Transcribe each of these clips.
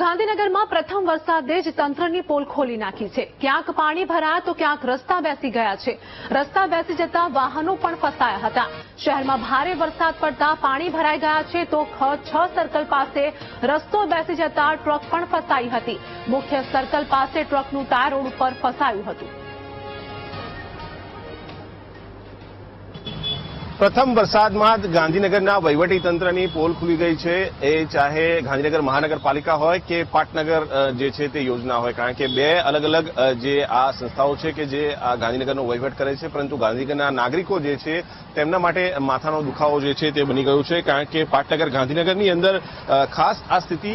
ગાંધીનગરમાં પ્રથમ વરસાદે જ તંત્રની પોલ ખોલી નાખી છે. ક્યાંક પાણી ભરાયા તો ક્યાંક રસ્તા બેસી ગયા છે. રસ્તા બેસી જતા વાહનો પણ ફસાયા હતા. શહેરમાં ભારે વરસાદ પડતા પાણી ભરાઈ ગયા છે તો છ સર્કલ પાસે રસ્તો બેસી જતા ટ્રક પણ ફસાઈ હતી. મુખ્ય સર્કલ પાસે ટ્રકનું ટાયર રોડ ઉપર ફસાયું હતું. પ્રથમ વરસાદમાં જ ગાંધીનગરના તંત્રની પોલ ખુલી ગઈ છે. એ ચાહે ગાંધીનગર મહાનગરપાલિકા હોય કે પાટનગર જે છે તે યોજના હોય. કારણ કે બે અલગ અલગ જે આ સંસ્થાઓ છે કે જે આ ગાંધીનગરનો વહીવટ કરે છે, પરંતુ ગાંધીનગરના નાગરિકો જે છે તેમના માટે માથાનો દુખાવો જે છે તે બની ગયો છે. કારણ કે પાટનગર ગાંધીનગરની અંદર ખાસ આ સ્થિતિ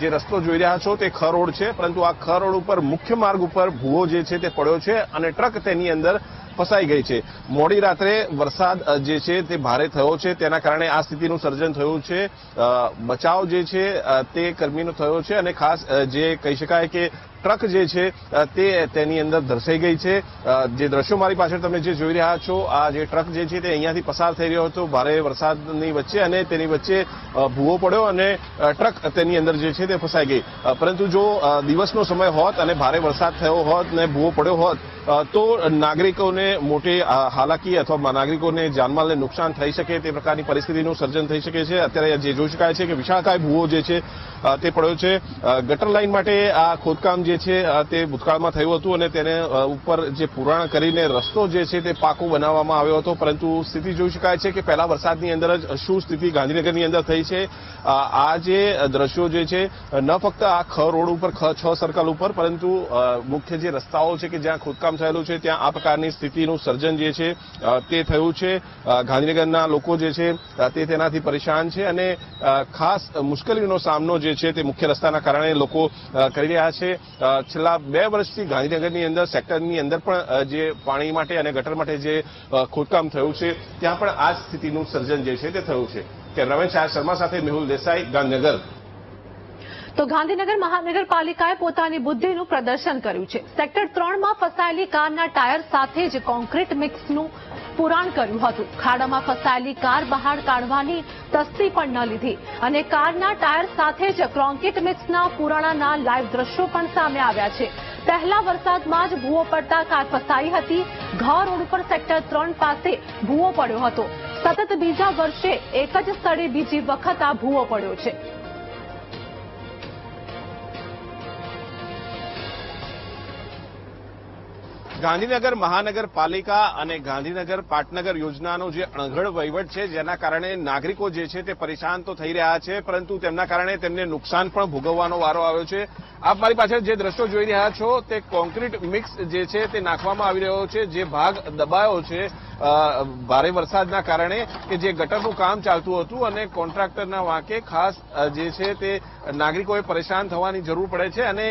જે રસ્તો જોઈ રહ્યા છો તે ખ છે, પરંતુ આ ખ રોડ ઉપર મુખ્ય માર્ગ ઉપર ભૂવો જે છે તે પડ્યો છે અને ટ્રક તેની અંદર ફસાઈ ગઈ છે. મોડી રાત્રે વરસાદ જે છે તે ભારે થયો છે. તેના કારણે આ સ્થિતિનું સર્જન થયું છે. બચાવ જે છે તે કર્મીનો થયો છે અને ખાસ જે કહી શકાય કે ટ્રક જે છે તે તેની અંદર ધરસાઈ ગઈ છે. જે દ્રશ્યો મારી પાછળ તમે જે જોઈ રહ્યા છો, આ જે ટ્રક જે છે તે અહીંયાથી પસાર થઈ રહ્યો હતો. ભારે વરસાદની વચ્ચે અને તેની વચ્ચે ભૂવો પડ્યો અને ટ્રક તેની અંદર જે છે તે ફસાઈ ગઈ. પરંતુ જો દિવસનો સમય હોત અને ભારે વરસાદ થયો હોત અને ભૂવો પડ્યો હોત તો નાગરિકોને મોટી હાલાકી અથવા નાગરિકોને જાનમાલને નુકસાન થઈ શકે, તે પ્રકારની પરિસ્થિતિનું સર્જન થઈ શકે છે. અત્યારે જે જોઈ શકાય છે કે વિશાળકાય ભૂવો જે છે તે પડ્યો છે. ગટર લાઇન માટે આ ખોદકામ જે છે તે ભૂતકાળમાં થયું હતું અને તેને ઉપર જે પુરાણ કરીને રસ્તો જે છે તે પાકો બનાવવામાં આવ્યો હતો. પરંતુ સ્થિતિ જોઈ શકાય છે કે પહેલા વરસાદની અંદર જ શું સ્થિતિ ગાંધીનગરની અંદર થઈ છે. આ જે દ્રશ્યો જે છે, ન ફક્ત આ ખ રોડ ઉપર, ખ, છ સર્કલ ઉપર, પરંતુ મુખ્ય જે રસ્તાઓ છે કે જ્યાં ખોદકામ થયેલું છે, ત્યાં આ પ્રકારની સ્થિતિનું સર્જન જે છે તે થયું છે. ગાંધીનગરના લોકો જે છે તે તેનાથી પરેશાન છે અને ખાસ મુશ્કેલીનો સામનો જે છે તે મુખ્ય રસ્તાના કારણે લોકો કરી રહ્યા છે. છેલ્લા બે વર્ષથી ગાંધીનગરની અંદર, સેક્ટરની અંદર પણ જે પાણી માટે અને ગટર માટે જે ખોદકામ થયું છે, ત્યાં પણ આ સ્થિતિનું સર્જન જે છે તે થયું છે. કે રમેશ આ શર્મા સાથે મેહુલ દેસાઈ, ગાંધીનગર. તો ગાંધીનગર મહાનગરપાલિકાએ પોતાની બુદ્ધિનું પ્રદર્શન કર્યું છે. સેક્ટર ત્રણમાં ફસાયેલી કારના ટાયર સાથે જ કોન્ક્રીટ મિક્સનું પુરાણ કર્યું હતું. ખાડામાં ફસાયેલી કાર બહાર કાઢવાની તસ્તી પણ ન લીધી અને કારના ટાયર સાથે જ કોન્ક્રીટ મિક્સના પુરાણાના લાઈવ દ્રશ્યો પણ સામે આવ્યા છે. પહેલા વરસાદમાં જ ભૂવો પડતા કાર ફસાઈ હતી. ઘર રોડ સેક્ટર ત્રણ પાસે ભૂવો પડ્યો હતો. સતત બીજા વર્ષે એક જ સ્થળે બીજી વખત આ ભૂવો પડ્યો છે. ગાંધીનગર મહાનગરપાલિકા અને ગાંધીનગર પાટનગર યોજનાનો જે અણઘડ વહીવટ છે, જેના કારણે નાગરિકો જે છે તે પરેશાન તો થઈ રહ્યા છે, પરંતુ તેમના કારણે તેમને નુકસાન પણ ભોગવવાનો વારો આવ્યો છે. આપ મારી પાછળ જે દ્રશ્યો જોઈ રહ્યા છો, તે કોન્ક્રીટ મિક્સ જે છે તે નાખવામાં આવી રહ્યો છે, જે ભાગ દબાયો છે ભારે વરસાદના કારણે કે જે ગટરનું કામ ચાલતું હતું અને કોન્ટ્રાક્ટરના વાંકે ખાસ જે છે તે નાગરિકોએ પરેશાન થવાની જરૂર પડે છે અને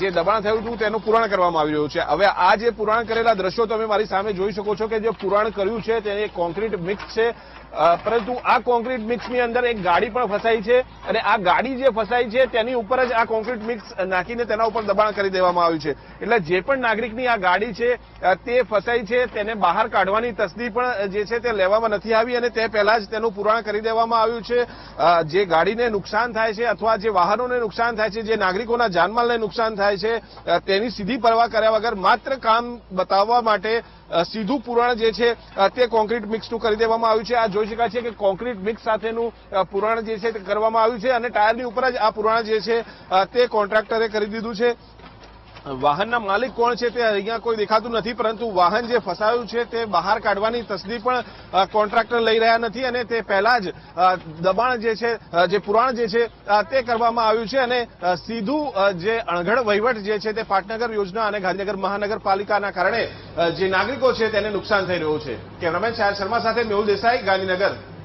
જે દબાણ થયું હતું તેનું પૂરણ કરવામાં આવી રહ્યું છે. હવે આ જે પુરાણ કરેલા દ્રશ્યો તમે મારી સામે જોઈ શકો છો કે જે પુરાણ કર્યું છે તે કોન્ક્રીટ મિક્સ છે. પરંતુ આ કોન્ક્રીટ મિક્સની અંદર એક ગાડી પણ ફસાઈ છે અને આ ગાડી જે ફસાઈ છે તેની ઉપર જ આ કોન્ક્રીટ મિક્સ નાખીને તેના ઉપર દબાણ કરી દેવામાં આવ્યું છે. એટલે જે પણ નાગરિકની આ ગાડી છે તે ફસાઈ છે, તેને બહાર કાઢવાની તસ્દી પણ જે છે તે લેવામાં નથી આવી અને તે પહેલા જ તેનું પુરાણ કરી દેવામાં આવ્યું છે. જે ગાડીને નુકસાન થાય છે અથવા જે વાહનોને નુકસાન થાય છે, જે નાગરિકોના જાનમાલને નુકસાન થાય છે તેની સીધી પરવા કર્યા વગર માત્ર કામ બતાવવા માટે સીધું પુરાણ જે છે તે કોન્ક્રીટ મિક્સનું કરી દેવામાં આવ્યું છે. આ જોઈ શકાય છે કે કોન્ક્રીટ મિક્સ સાથેનું પુરાણ જે છે તે કરવામાં આવ્યું છે અને ટાયરની ઉપર જ આ પુરાણ જે છે તે કોન્ટ્રાક્ટરે કરી દીધું છે. વાહનના માલિક કોણ છે તે અહીંયા કોઈ દેખાતું નથી, પરંતુ વાહન જે ફસાયું છે તે બહાર કાઢવાની તસદી પણ કોન્ટ્રાક્ટર લઈ રહ્યા નથી અને તે પહેલા જ દબાણ જે છે જે પુરાણ જે છે તે કરવામાં આવ્યું છે અને સીધું જે અણઘડ વહીવટ જે છે તે પાટનગર યોજના અને ગાંધીનગર મહાનગરપાલિકાના કારણે જે નાગરિકો છે તેને નુકસાન થઈ રહ્યું છે. કેમેરામેન શાહ શર્મા સાથે મેહુલ દેસાઈ, ગાંધીનગર.